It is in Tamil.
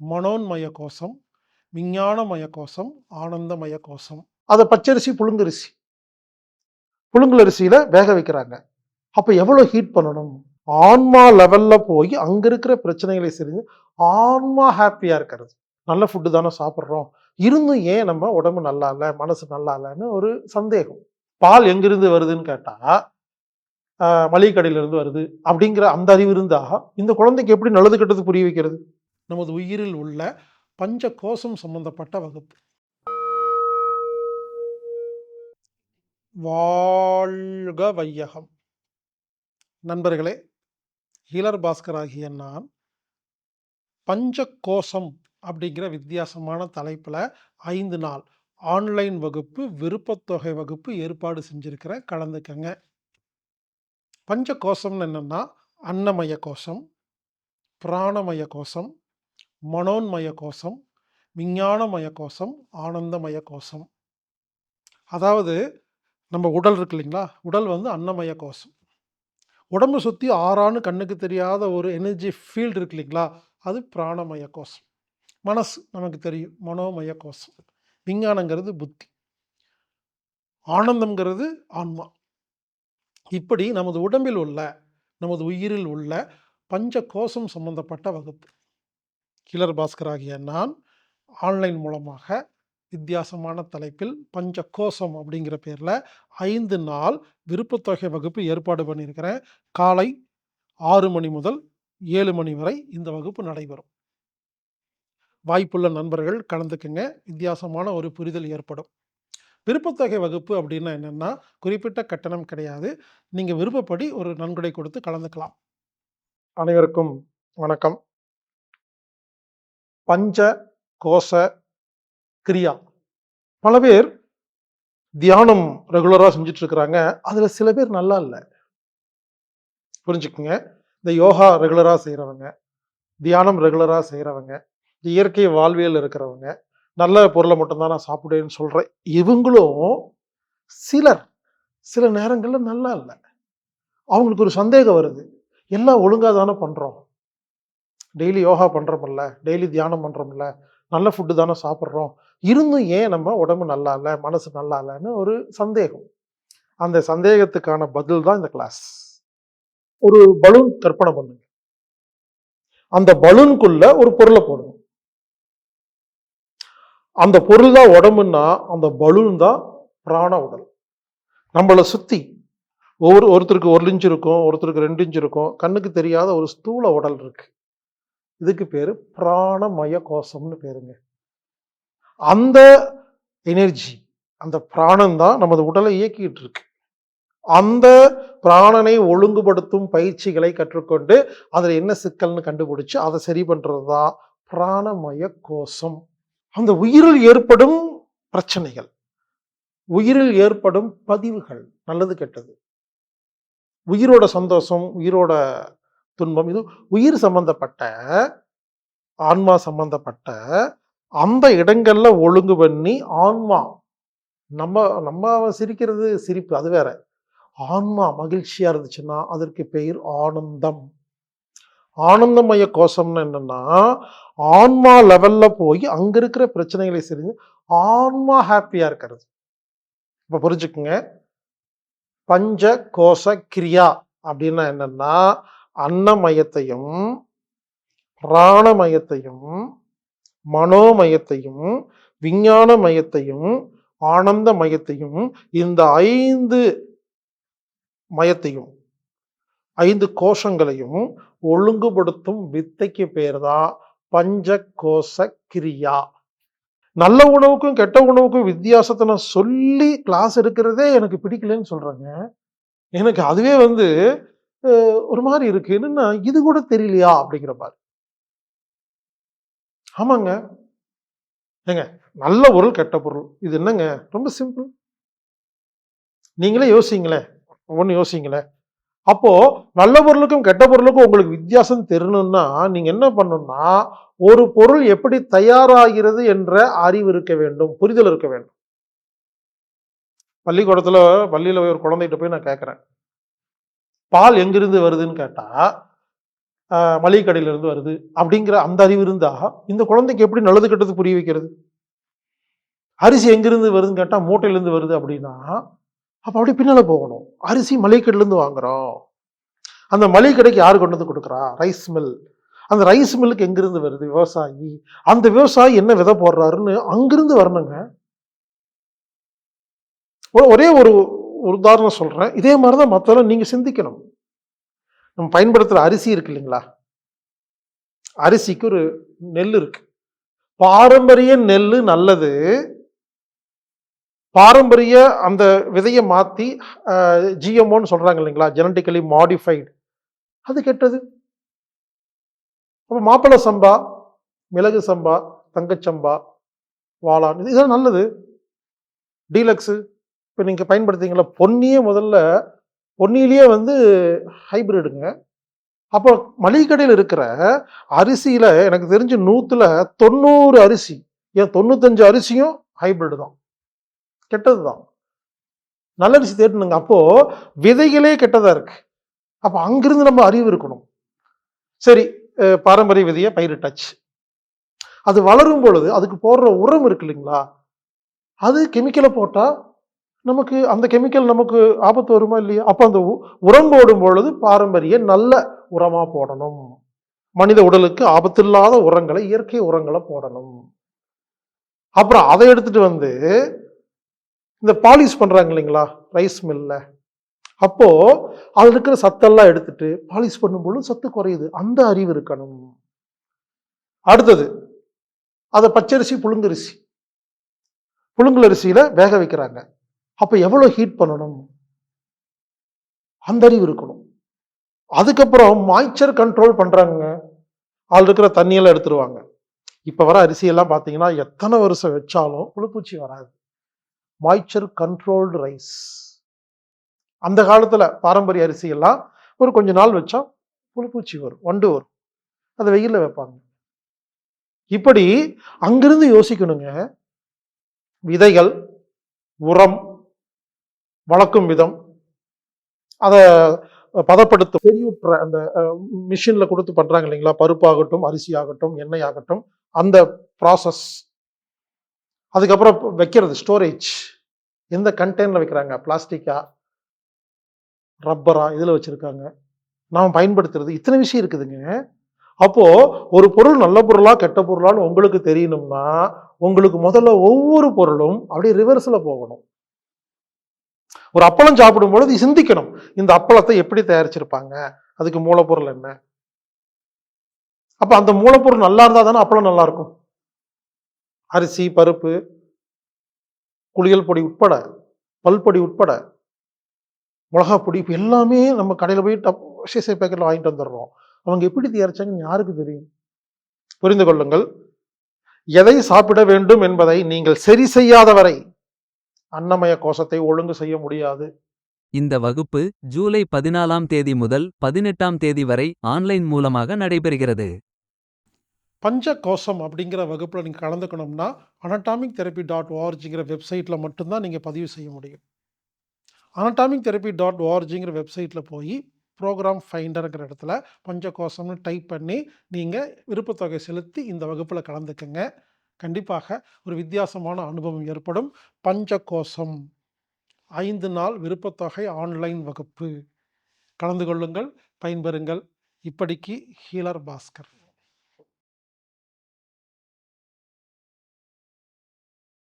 மனோன்மய கோஷம் விஞ்ஞானமய கோஷம் ஆனந்தமய கோஷம் அதை பச்சரிசி புழுங்கரிசி. புழுங்கலரிசியில் வேக வைக்கிறாங்க. அப்போ எவ்வளோ ஹீட் பண்ணணும்? ஆன்மா லெவல்ல போய் அங்கே இருக்கிற பிரச்சனைகளை செஞ்சு ஆன்மா ஹாப்பியாக இருக்கிறது. நல்ல ஃபுட்டு தானே சாப்பிட்றோம். இருந்தும் ஏன் நம்ம உடம்பு நல்லா இல்லை மனசு நல்லா இல்லைன்னு ஒரு சந்தேகம். பால் எங்கிருந்து வருதுன்னு கேட்டால் மளிகை கடையிலேருந்து வருது. அப்படிங்கிற அந்த அறிவு இருந்தால் இந்த குழந்தைக்கு எப்படி நல்லது கெட்டது புரிய வைக்கிறது? நமது உயிரில் உள்ள பஞ்ச கோஷம் சம்பந்தப்பட்ட வகுப்பு. வாழ்க வையகம். நண்பர்களே ஹீலர் பாஸ்கர் ஆகிய நான் பஞ்ச கோஷம் அப்படிங்கிற வித்தியாசமான தலைப்பில் ஐந்து நாள் ஆன்லைன் வகுப்பு விருப்பத்தொகை வகுப்பு ஏற்பாடு செஞ்சுருக்கிறேன் கலந்துக்கங்க. பஞ்ச கோஷம்னு என்னென்னா அன்னமய கோஷம் பிராணமய கோஷம் மனோன்மய கோஷம் விஞ்ஞானமய கோஷம் ஆனந்தமய கோஷம். அதாவது நம்ம உடல் இருக்கு இல்லைங்களா? உடல் வந்து அன்னமய கோஷம். உடம்பு சுற்றி ஆறான்னு கண்ணுக்கு தெரியாத ஒரு எனர்ஜி ஃபீல்டு இருக்கு இல்லைங்களா? அது பிராணமய கோஷம். மனசு நமக்கு தெரியும். மனோமய கோஷம். விஞ்ஞானங்கிறது புத்தி. ஆனந்தம்ங்கிறது ஆன்மா. இப்படி நமது உடம்பில் உள்ள நமது உயிரில் உள்ள பஞ்ச கோஷம் சம்பந்தப்பட்ட வகுப்பு. கிளர் பாஸ்கர் ஆகிய நான் ஆன்லைன் மூலமாக வித்தியாசமான தலைப்பில் பஞ்ச கோஷம் அப்படிங்கிற பேரில் ஐந்து நாள் விருப்பத்தொகை வகுப்பு ஏற்பாடு பண்ணியிருக்கிறேன். காலை ஆறு மணி முதல் ஏழு மணி வரை இந்த வகுப்பு நடைபெறும். வாய்ப்புள்ள நண்பர்கள் கலந்துக்குங்க. வித்தியாசமான ஒரு புரிதல் ஏற்படும். விருப்பத்தொகை வகுப்பு அப்படின்னா என்னென்னா குறிப்பிட்ட கட்டணம் கிடையாது. நீங்கள் விருப்பப்படி ஒரு நன்கொடை கொடுத்து கலந்துக்கலாம். அனைவருக்கும் வணக்கம். பஞ்ச கோஷ கிரியா. பல பேர் தியானம் ரெகுலராக செஞ்சுட்டு இருக்கிறாங்க அதில் சில பேர் நல்லா இல்லை. புரிஞ்சுக்குங்க. இந்த யோகா ரெகுலராக செய்கிறவங்க தியானம் ரெகுலராக செய்கிறவங்க இந்த இயற்கை வாழ்வியல் இருக்கிறவங்க நல்ல பொருளை மட்டும்தான் நான் சாப்பிடுவேன்னு சொல்கிறேன் இவங்களும் சிலர் சில நேரங்களில் நல்லா இல்லை. அவங்களுக்கு ஒரு சந்தேகம் வருது. எல்லாம் ஒழுங்காக தானே பண்ணுறோம் டெய்லி யோகா பண்ணுறோமில்ல டெய்லி தியானம் பண்ணுறோம்ல நல்ல ஃபுட்டு தானே சாப்பிட்றோம். இருந்தும் ஏன் நம்ம உடம்பு நல்லா இல்லை மனசு நல்லா இல்லைன்னு ஒரு சந்தேகம். அந்த சந்தேகத்துக்கான பதில் தான் இந்த கிளாஸ் ஒரு பலூன் கற்பனை பண்ணுங்க. அந்த பலூனுக்குள்ள ஒரு பொருளை போடுங்க. அந்த பொருள் தான் உடம்புன்னா அந்த பலூன் தான் பிராண உடல். நம்மளை சுற்றி ஒவ்வொரு ஒருத்தருக்கு ஒரு இன்ச் இருக்கும் ஒருத்தருக்கு ரெண்டு இன்ச்சு இருக்கும் கண்ணுக்கு தெரியாத ஒரு ஸ்தூல உடல் இருக்குது இதுக்கு பேரு பிராணமய கோஷம்னு பேருங்க. அந்த எனர்ஜி அந்த பிராணம் தான் நமது உடலை இயக்கிட்டு இருக்கு அந்த பிராணனை ஒழுங்குபடுத்தும் பயிற்சிகளை கற்றுக்கொண்டு அதில் என்ன சிக்கல்னு கண்டுபிடிச்சு அதை சரி பண்ணுறது தான் பிராணமய கோஷம் அந்த உயிரில் ஏற்படும் பிரச்சனைகள் உயிரில் ஏற்படும் பதிவுகள் நல்லது கெட்டது. உயிரோட சந்தோஷம் உயிரோட துன்பம். இது உயிர் சம்பந்தப்பட்ட ஆன்மா சம்பந்தப்பட்ட அந்த இடங்கள்ல ஒழுங்கு பண்ணி ஆன்மா நம்ம நம்ம சிரிக்கிறது சிரிப்பு அது வேற. ஆன்மா மகிழ்ச்சியா இருந்துச்சுன்னா அதற்கு பெயர் ஆனந்தம். ஆனந்தமய கோஷம்னு என்னன்னா ஆன்மா லெவல்ல போய் அங்க இருக்கிற பிரச்சனைகளை செஞ்சு ஆன்மா ஹாப்பியா இருக்கிறது. இப்ப புரிஞ்சுக்குங்க. பஞ்ச கோஷ கிரியா அப்படின்னா என்னன்னா அன்னமயத்தையும் பிராணமயத்தையும் மனோமயத்தையும் விஞ்ஞானமயத்தையும் ஆனந்த மயத்தையும் இந்த ஐந்து மயத்தையும் ஐந்து கோஷங்களையும் ஒழுங்குபடுத்தும் வித்தைக்கு பேர் தான் பஞ்ச கோஷ கிரியா நல்ல உணவுக்கும் கெட்ட உணவுக்கும் வித்தியாசத்தை நான் சொல்லி கிளாஸ் எடுக்கிறதே எனக்கு பிடிக்கலன்னு சொல்றேங்க. எனக்கு அதுவே வந்து ஒரு மாதிரி இருக்கு. என்னன்னா இது கூட தெரியலையா? அப்படிங்கிற மாதிரி ஆமாங்க. ஏங்க நல்ல பொருள் கெட்ட பொருள். இது என்னங்க? ரொம்ப சிம்பிள். நீங்களே யோசிங்களேன். ஒவ்வொன்று யோசிங்களேன். அப்போ நல்ல பொருளுக்கும் கெட்ட பொருளுக்கும் உங்களுக்கு வித்தியாசம் தெரியணும்னா நீங்க என்ன பண்ணணும்னா ஒரு பொருள் எப்படி தயாராகிறது என்ற அறிவு இருக்க வேண்டும். புரிதல் இருக்க வேண்டும். பள்ளிக்கூடத்துல பள்ளியில ஒரு குழந்தைகிட்ட போய் நான் கேட்கறேன். பால் எங்கிருந்து வருதுன்னு கேட்டால் மளிகை கடையில இருந்து வருது. அப்படிங்கிற அந்த அறிவு இருந்தா இந்த குழந்தைக்கு எப்படி நல்லது கெட்டது புரிய வைக்கிறது? அரிசி எங்கிருந்து வருதுன்னு கேட்டால் மூட்டையிலேருந்து வருது அப்படின்னா அப்போ அப்படியே பின்னால் போகணும். அரிசி மளிகை கடையிலேருந்து வாங்குறோம். அந்த மளிகை கடைக்கு யார் கொண்டு வந்து கொடுக்குறா? Rice mill. அந்த ரைஸ் மில்லுக்கு எங்கிருந்து வருது? விவசாயி. அந்த விவசாயி என்ன விதை போடுறாருன்னு அங்கிருந்து வரணுங்க. ஒரே ஒரு ஒரு உதாரணம் சொல்கிறேன் இதே மாதிரி தான் மற்றெல்லாம் நீங்கள் சிந்திக்கணும். நம்ம பயன்படுத்துகிற அரிசி இருக்கு இல்லைங்களா? அரிசிக்கு ஒரு நெல் இருக்கு. பாரம்பரிய நெல் நல்லது. பாரம்பரிய அந்த விதையை மாற்றி ஜிஎம்ஓன்னு சொல்கிறாங்க இல்லைங்களா? ஜெனட்டிக்கலி மாடிஃபைடு அது கெட்டது. அப்போ மாப்பிள்ளை சம்பா மிளகு சம்பா தங்கச்சம்பா வாழான் இதெல்லாம் நல்லது. டீலக்ஸு இப்போ நீங்கள் பயன்படுத்திங்களா பொன்னியே முதல்ல பொன்னியிலேயே வந்து ஹைபிரிடுங்க அப்போ மளிகை கடையில் இருக்கிற அரிசியில் எனக்கு தெரிஞ்சு நூற்றுல தொண்ணூறு அரிசி. ஏன் தொண்ணூத்தஞ்சு அரிசியும் ஹைப்ரிடு தான். கெட்டது தான் நல்ல அரிசி தேடணுங்க. அப்போது விதைகளே கெட்டதாக இருக்குது அப்போ அங்கிருந்து நம்ம அறிவு இருக்கணும். சரி பாரம்பரிய விதையை பயிரிட்டாச்சு. அது வளரும் பொழுது அதுக்கு போடுற உரம் இருக்கு இல்லைங்களா? அது கெமிக்கலை போட்டால் நமக்கு அந்த கெமிக்கல் நமக்கு ஆபத்து வருமா இல்லையா? அப்போ அந்த உ- உரம் போடும் பொழுது பாரம்பரிய நல்ல உரமாக போடணும். மனித உடலுக்கு ஆபத்தில்லாத உரங்களை இயற்கை உரங்களை போடணும். அப்புறம் அதை எடுத்துட்டு வந்து இந்த பாலிஷ் பண்ணுறாங்க இல்லைங்களா? ரைஸ் மில்ல அப்போ அதில் இருக்கிற சத்தெல்லாம் எடுத்துட்டு பாலிஷ் பண்ணும்பொழுது சத்து குறையுது. அந்த அறிவு இருக்கணும். அடுத்தது அதை பச்சரிசி புழுங்கரிசி. புழுங்கலரிசியில் வேக வைக்கிறாங்க. அப்போ எவ்வளோ ஹீட் பண்ணணும்? அந்த அறிவு இருக்கணும். அதுக்கப்புறம் மாய்ச்சர் கண்ட்ரோல் பண்ணுறாங்க அதுல இருக்கிற தண்ணியெல்லாம் எடுத்துருவாங்க. இப்போ வர அரிசியெல்லாம் பார்த்தீங்கன்னா எத்தனை வருஷம் வச்சாலும் புழுப்பூச்சி வராது. மாய்ச்சர் கண்ட்ரோல்டு ரைஸ் அந்த காலத்தில் பாரம்பரிய அரிசியெல்லாம் ஒரு கொஞ்ச நாள் வச்சா புழுப்பூச்சி வரும் வண்டு வரும். அதை வெயிலில் வைப்பாங்க. இப்படி அங்கிருந்து யோசிக்கணுங்க. விதைகள் உரம் வளர்க்கும் விதம். அதை பதப்படுத்த செறிவுற்ற அந்த மிஷினில் கொடுத்து பண்ணுறாங்க இல்லைங்களா? பருப்பாகட்டும் அரிசி ஆகட்டும் எண்ணெய் ஆகட்டும் அந்த ப்ராசஸ் அதுக்கப்புறம் வைக்கிறது ஸ்டோரேஜ் எந்த கண்டெய்னர்ல வைக்கிறாங்க? பிளாஸ்டிக்கா ரப்பரா இதில் வச்சுருக்காங்க. நாம் பயன்படுத்துறது. இத்தனை விஷயம் இருக்குதுங்க. அப்போது ஒரு பொருள் நல்ல பொருளா கெட்ட பொருளான்னு உங்களுக்கு தெரியணும்னா உங்களுக்கு முதல்ல ஒவ்வொரு பொருளும் அப்படியே ரிவர்ஸில் போகணும். ஒரு அப்பளம் சாப்பிடும் பொழுது சிந்திக்கணும் இந்த அப்பளத்தை எப்படி தயாரிச்சிருப்பாங்க? அதுக்கு மூலப்பொருள் என்ன? அப்ப அந்த மூலப்பொருள் நல்லா இருந்தா தானே அப்பளம் நல்லா இருக்கும்? அரிசி பருப்பு குளியல் பொடி உட்பட பல்பொடி உட்பட மிளகா பொடி இப்போ எல்லாமே நம்ம கடையில் போய் டப் சீசை பேக்கெட்டில் வாங்கிட்டு வந்துடுறோம். அவங்க எப்படி தயாரிச்சாங்கன்னு யாருக்கு தெரியும்? புரிந்து கொள்ளுங்கள். எதை சாப்பிட வேண்டும் என்பதை நீங்கள் சரி செய்யாத வரை அன்னமய கோஷத்தை ஒழுங்கு செய்ய முடியாது. இந்த வகுப்பு ஜூலை பதினாலாம் தேதி முதல் பதினெட்டாம் தேதி வரை ஆன்லைன் மூலமாக நடைபெறுகிறது. பஞ்ச கோஷம் அப்படிங்கிற வகுப்பில் நீங்கள் கலந்துக்கணும்னா அனட்டாமிக் தெரப்பி டாட் ஓஆர்ஜிங்கிற வெப்சைட்டில் மட்டும்தான் நீங்கள் பதிவு செய்ய முடியும். அனட்டாமிக் தெரப்பி டாட் ஓஆர்ஜிங்கிற வெப்சைட்டில் போய் ப்ரோக்ராம் ஃபைண்டருங்கிற இடத்துல பஞ்சகோஷம்னு டைப் பண்ணி நீங்கள் விருப்பத்தொகை செலுத்தி இந்த வகுப்பில் கலந்துக்கங்க. கண்டிப்பாக ஒரு வித்தியாசமான அனுபவம் ஏற்படும். பஞ்சகோஷம். ஐந்து நாள் விருப்பத்தொகை ஆன்லைன் வகுப்பு. கலந்து கொள்ளுங்கள் பயன்பெறுங்கள். இப்படிக்கு ஹீலர் பாஸ்கர்.